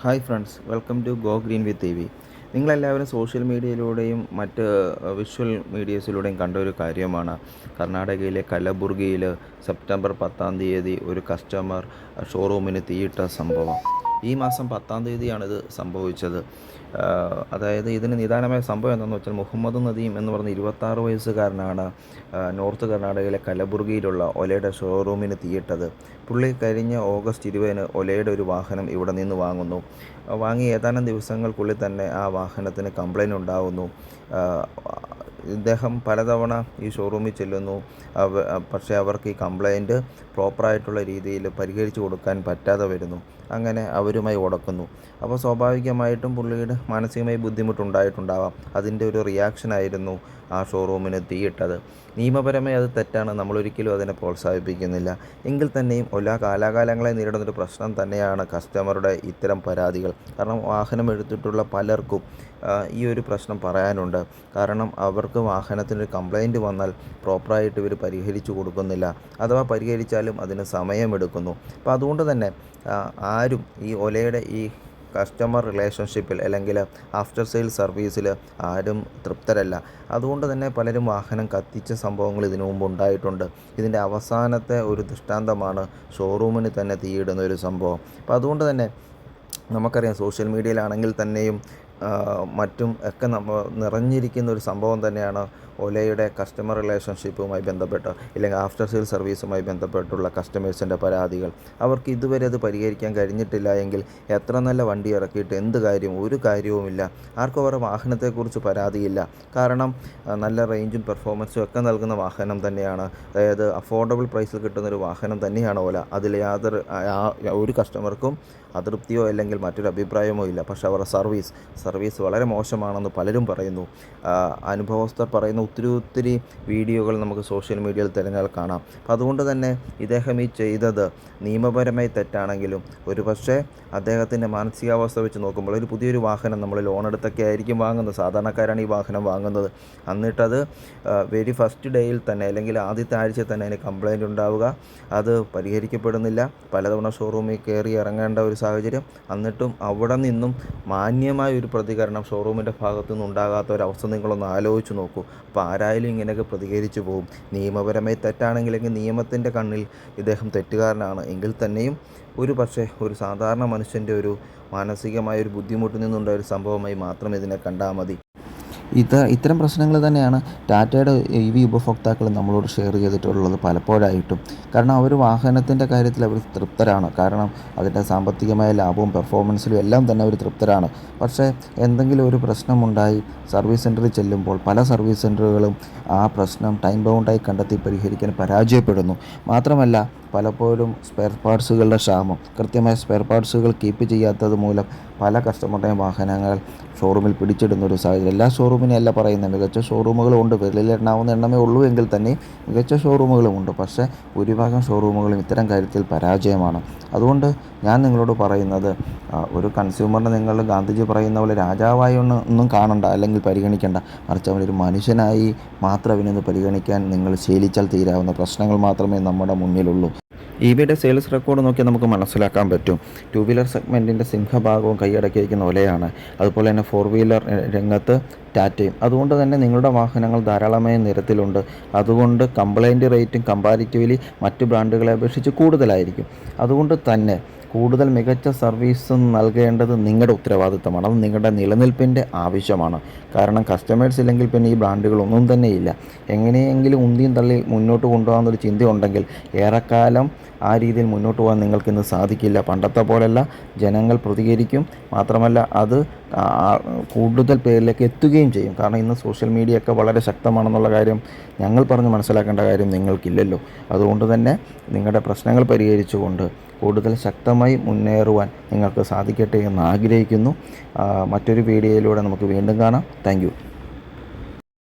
Hi friends welcome to go green with T V. നിങ്ങളെല്ലാവരും social മീഡിയയിലൂടെയും മറ്റ് visual മീഡിയസിലൂടെയും കണ്ട ഒരു കാര്യമാണ്. കർണാടകയിലെ കലബുർഗിയിൽ സെപ്റ്റംബർ പത്താം തീയതി ഒരു കസ്റ്റമർ ഷോറൂമിന് തീയിട്ട സംഭവം. ഈ മാസം പത്താം തീയതിയാണിത് സംഭവിച്ചത്. അതായത് ഇതിന് നിദാനമായ സംഭവം എന്താണെന്ന് വെച്ചാൽ മുഹമ്മദ് നദീം എന്ന് പറഞ്ഞ ഇരുപത്താറ് വയസ്സുകാരനാണ് നോർത്ത് കർണാടകയിലെ കലബുർഗിയിലുള്ള ഒലയുടെ ഷോറൂമിന് തീയിട്ടത്. പുള്ളി കഴിഞ്ഞ ഓഗസ്റ്റ് ഇരുപതിന് ഒലയുടെ ഒരു വാഹനം ഇവിടെ നിന്ന് വാങ്ങുന്നു. വാങ്ങി ഏതാനും ദിവസങ്ങൾക്കുള്ളിൽ തന്നെ ആ വാഹനത്തിന് കംപ്ലൈന്റ് ഉണ്ടാകുന്നു ഇദ്ദേഹം പലതവണ ഈ ഷോറൂമിൽ ചെല്ലുന്നു. പക്ഷേ അവർക്ക് ഈ കംപ്ലൈന്റ് പ്രോപ്പറായിട്ടുള്ള രീതിയിൽ പരിഹരിച്ചു കൊടുക്കാൻ പറ്റാതെ വരുന്നു. അങ്ങനെ അവരുമായി ഉടക്കുന്നു. അപ്പോൾ സ്വാഭാവികമായിട്ടും പുള്ളിയുടെ മാനസികമായി ബുദ്ധിമുട്ടുണ്ടായിട്ടുണ്ടാവാം. അതിന്റെ ഒരു റിയാക്ഷനായിരുന്നു ആ ഷോറൂമിന് തീയിട്ടത്. നിയമപരമായി അത് തെറ്റാണ്. നമ്മളൊരിക്കലും അതിനെ പ്രോത്സാഹിപ്പിക്കുന്നില്ല. എങ്കിൽ തന്നെയും എല്ലാ നേരിടുന്ന നേരിടുന്നൊരു പ്രശ്നം തന്നെയാണ് കസ്റ്റമറുടെ ഇത്തരം പരാതികൾ. കാരണം വാഹനം എടുത്തിട്ടുള്ള പലർക്കും ഈ ഒരു പ്രശ്നം പറയാനുണ്ട്. കാരണം അവർക്ക് വാഹനത്തിനൊരു കംപ്ലൈന്റ് വന്നാൽ പ്രോപ്പറായിട്ട് ഇവർ പരിഹരിച്ചു കൊടുക്കുന്നില്ല. അഥവാ പരിഹരിച്ചാലും അതിന് സമയമെടുക്കുന്നു. അപ്പോൾ അതുകൊണ്ട് തന്നെ ആരും ഈ ഒലയുടെ ഈ കസ്റ്റമർ റിലേഷൻഷിപ്പിൽ അല്ലെങ്കിൽ ആഫ്റ്റർ സെയിൽ സർവീസിൽ ആരും തൃപ്തരല്ല. അതുകൊണ്ട് തന്നെ പലരും വാഹനം കത്തിച്ച സംഭവങ്ങൾ ഇതിനു മുമ്പ് ഉണ്ടായിട്ടുണ്ട്. ഇതിന്റെ അവസാനത്തെ ഒരു ദൃഷ്ടാന്തമാണ് ഷോറൂമിന് തന്നെ തീയിടുന്ന ഒരു സംഭവം. അപ്പോൾ അതുകൊണ്ട് തന്നെ നമുക്കറിയാം സോഷ്യൽ മീഡിയയിലാണെങ്കിൽ തന്നെയും മറ്റും ഒക്കെ നമ്മ നിറഞ്ഞിരിക്കുന്ന ഒരു സംഭവം തന്നെയാണ് ഒലയുടെ കസ്റ്റമർ റിലേഷൻഷിപ്പുമായി ബന്ധപ്പെട്ട് ഇല്ലെങ്കിൽ ആഫ്റ്റർ സെയിൽ സർവീസുമായി ബന്ധപ്പെട്ടുള്ള കസ്റ്റമേഴ്സിന്റെ പരാതികൾ. അവർക്ക് ഇതുവരെ അത് പരിഹരിക്കാൻ കഴിഞ്ഞിട്ടില്ല എങ്കിൽ എത്ര നല്ല വണ്ടി ഇറക്കിയിട്ട് എന്ത് കാര്യം? ഒരു കാര്യവുമില്ല. ആർക്കും അവരുടെ വാഹനത്തെക്കുറിച്ച് പരാതിയില്ല. കാരണം നല്ല റേഞ്ചും പെർഫോമൻസും ഒക്കെ നൽകുന്ന വാഹനം തന്നെയാണ്. അതായത് അഫോർഡബിൾ പ്രൈസിൽ കിട്ടുന്ന ഒരു വാഹനം തന്നെയാണ് ഓല. അതിൽ യാതൊരു ഒരു കസ്റ്റമർക്കും അതൃപ്തിയോ അല്ലെങ്കിൽ മറ്റൊരു അഭിപ്രായമോ ഇല്ല. പക്ഷേ അവരുടെ സർവീസ് സർവീസ് വളരെ മോശമാണെന്ന് പലരും പറയുന്നു. അനുഭവസ്ഥർ പറയുന്ന ഒത്തിരി ഒത്തിരി വീഡിയോകൾ നമുക്ക് സോഷ്യൽ മീഡിയയിൽ തിരഞ്ഞാൽ കാണാം. അപ്പം അതുകൊണ്ട് തന്നെ ഇദ്ദേഹം ഈ ചെയ്തത് നിയമപരമായി തെറ്റാണെങ്കിലും ഒരു പക്ഷേ അദ്ദേഹത്തിന്റെ മാനസികാവസ്ഥ വെച്ച് നോക്കുമ്പോൾ ഒരു പുതിയൊരു വാഹനം നമ്മൾ ലോൺ എടുത്തൊക്കെ ആയിരിക്കും വാങ്ങുന്നത്. സാധാരണക്കാരാണ് ഈ വാഹനം വാങ്ങുന്നത്. എന്നിട്ടത് വെരി ഫസ്റ്റ് ഡേയിൽ തന്നെ അല്ലെങ്കിൽ ആദ്യത്തെ ആഴ്ചയിൽ തന്നെ അതിന് കംപ്ലൈന്റ് ഉണ്ടാവുക. അത് പരിഹരിക്കപ്പെടുന്നില്ല. പലതവണ ഷോറൂമിൽ കയറി ഇറങ്ങേണ്ട ഒരു സാഹചര്യം. എന്നിട്ടും അവിടെ നിന്നും മാന്യമായ ഒരു പ്രതികരണം ഷോറൂമിന്റെ ഭാഗത്തു നിന്ന് ഉണ്ടാകാത്ത ഒരവസ്ഥ നിങ്ങളൊന്ന് ആലോചിച്ച് നോക്കൂ. അപ്പോൾ ആരായാലും ഇങ്ങനെയൊക്കെ പ്രതികരിച്ചു പോകും. നിയമപരമായി തെറ്റാണെങ്കിലെങ്കിൽ നിയമത്തിന്റെ കണ്ണിൽ ഇദ്ദേഹം തെറ്റുകാരനാണ്. എങ്കിൽ തന്നെയും ഒരു പക്ഷേ ഒരു സാധാരണ മനുഷ്യന്റെ ഒരു മാനസികമായ ഒരു ബുദ്ധിമുട്ടിൽ നിന്നുണ്ടായ ഒരു സംഭവമായി മാത്രം ഇതിനെ കണ്ടാൽ മതി. ഇത് ഇത്തരം പ്രശ്നങ്ങൾ തന്നെയാണ് ടാറ്റയുടെ ഇ വി ഉപഭോക്താക്കൾ നമ്മളോട് ഷെയർ ചെയ്തിട്ടുള്ളത് പലപ്പോഴായിട്ടും. കാരണം അവർ വാഹനത്തിന്റെ കാര്യത്തിൽ അവർ തൃപ്തരാണ്. കാരണം അതിന്റെ സാമ്പത്തികമായ ലാഭവും പെർഫോമൻസിലും എല്ലാം തന്നെ അവർ തൃപ്തരാണ്. പക്ഷേ എന്തെങ്കിലും ഒരു പ്രശ്നമുണ്ടായി സർവീസ് സെന്ററിൽ ചെല്ലുമ്പോൾ പല സർവീസ് സെന്ററുകളും ആ പ്രശ്നം ടൈം ബൗണ്ടായി കണ്ടെത്തി പരിഹരിക്കാൻ പരാജയപ്പെടുന്നു. മാത്രമല്ല പലപ്പോഴും സ്പെയർ പാർട്സുകളുടെ ക്ഷാമം. കൃത്യമായ സ്പെയർ പാർട്സുകൾ കീപ്പ് ചെയ്യാത്തത് മൂലം പല കസ്റ്റമറുടെയും വാഹനങ്ങൾ ഷോറൂമിൽ പിടിച്ചിടുന്ന ഒരു സാഹചര്യം. എല്ലാ ഷോറൂമിനെയല്ല പറയുന്നത്. മികച്ച ഷോറൂമുകളുണ്ട് വിരലിലെണ്ണാവുന്ന എണ്ണമേ ഉള്ളൂ എങ്കിൽ തന്നെ മികച്ച ഷോറൂമുകളും ഉണ്ട്. പക്ഷേ ഭൂരിഭാഗം ഷോറൂമുകളും ഇത്തരം കാര്യത്തിൽ പരാജയമാണ്. അതുകൊണ്ട് ഞാൻ നിങ്ങളോട് പറയുന്നത് ഒരു കൺസ്യൂമറിനെ നിങ്ങൾ ഗാന്ധിജി പറയുന്ന പോലെ രാജാവായി ഒന്നും കാണണ്ട. അല്ലെങ്കിൽ പരിഗണിക്കേണ്ട. മറിച്ച് അവനൊരു മനുഷ്യനായി മാത്രം അവനൊന്ന് പരിഗണിക്കാൻ നിങ്ങൾ ശീലിച്ചാൽ തീരാവുന്ന പ്രശ്നങ്ങൾ മാത്രമേ നമ്മുടെ മുന്നിലുള്ളൂ. ഇ ബിയുടെ സെയിൽസ് റെക്കോർഡ് നോക്കിയാൽ നമുക്ക് മനസ്സിലാക്കാൻ പറ്റും. ടു വീലർ സെഗ്മെന്റിന്റെ സിംഹഭാഗവും കൈയടക്കിയിരിക്കുന്ന ഒലയാണ് അതുപോലെ തന്നെ ഫോർ വീലർ രംഗത്ത് ടാറ്റയും അതുകൊണ്ട് തന്നെ നിങ്ങളുടെ വാഹനങ്ങൾ ധാരാളമായ നിരത്തിലുണ്ട്. അതുകൊണ്ട് കംപ്ലൈന്റ് റേറ്റും കമ്പാരിറ്റീവ്ലി മറ്റ് ബ്രാൻഡുകളെ അപേക്ഷിച്ച് കൂടുതലായിരിക്കും. അതുകൊണ്ട് തന്നെ കൂടുതൽ മികച്ച സർവീസ് നൽകേണ്ടത് നിങ്ങളുടെ ഉത്തരവാദിത്തമാണ്. അത് നിങ്ങളുടെ നിലനിൽപ്പിന്റെ ആവശ്യമാണ്. കാരണം കസ്റ്റമേഴ്സ് ഇല്ലെങ്കിൽ പിന്നെ ഈ ബ്രാൻഡുകളൊന്നും ഇല്ല. എങ്ങനെയെങ്കിലും ഉന്തിയും തള്ളി മുന്നോട്ട് കൊണ്ടുപോകാമെന്നൊരു ചിന്തയുണ്ടെങ്കിൽ ഏറെക്കാലം ആ രീതിയിൽ മുന്നോട്ട് പോകാൻ നിങ്ങൾക്കിന്ന് സാധിക്കില്ല. പണ്ടത്തെ പോലെയല്ല. ജനങ്ങൾ പ്രതികരിക്കും. മാത്രമല്ല അത് കൂടുതൽ പേരിലേക്ക് എത്തുകയും ചെയ്യും. കാരണം ഇന്ന് സോഷ്യൽ മീഡിയ ഒക്കെ വളരെ ശക്തമാണെന്നുള്ള കാര്യം ഞങ്ങൾ പറഞ്ഞ് മനസ്സിലാക്കേണ്ട കാര്യം നിങ്ങൾക്കില്ലല്ലോ. അതുകൊണ്ട് തന്നെ നിങ്ങളുടെ പ്രശ്നങ്ങൾ പരിഹരിച്ചുകൊണ്ട് കൂടുതൽ ശക്തമായി മുന്നേറുവാൻ നിങ്ങൾക്ക് സാധിക്കട്ടെ എന്ന് ആഗ്രഹിക്കുന്നു. മറ്റൊരു വീഡിയോയിലൂടെ നമുക്ക് വീണ്ടും കാണാം. താങ്ക്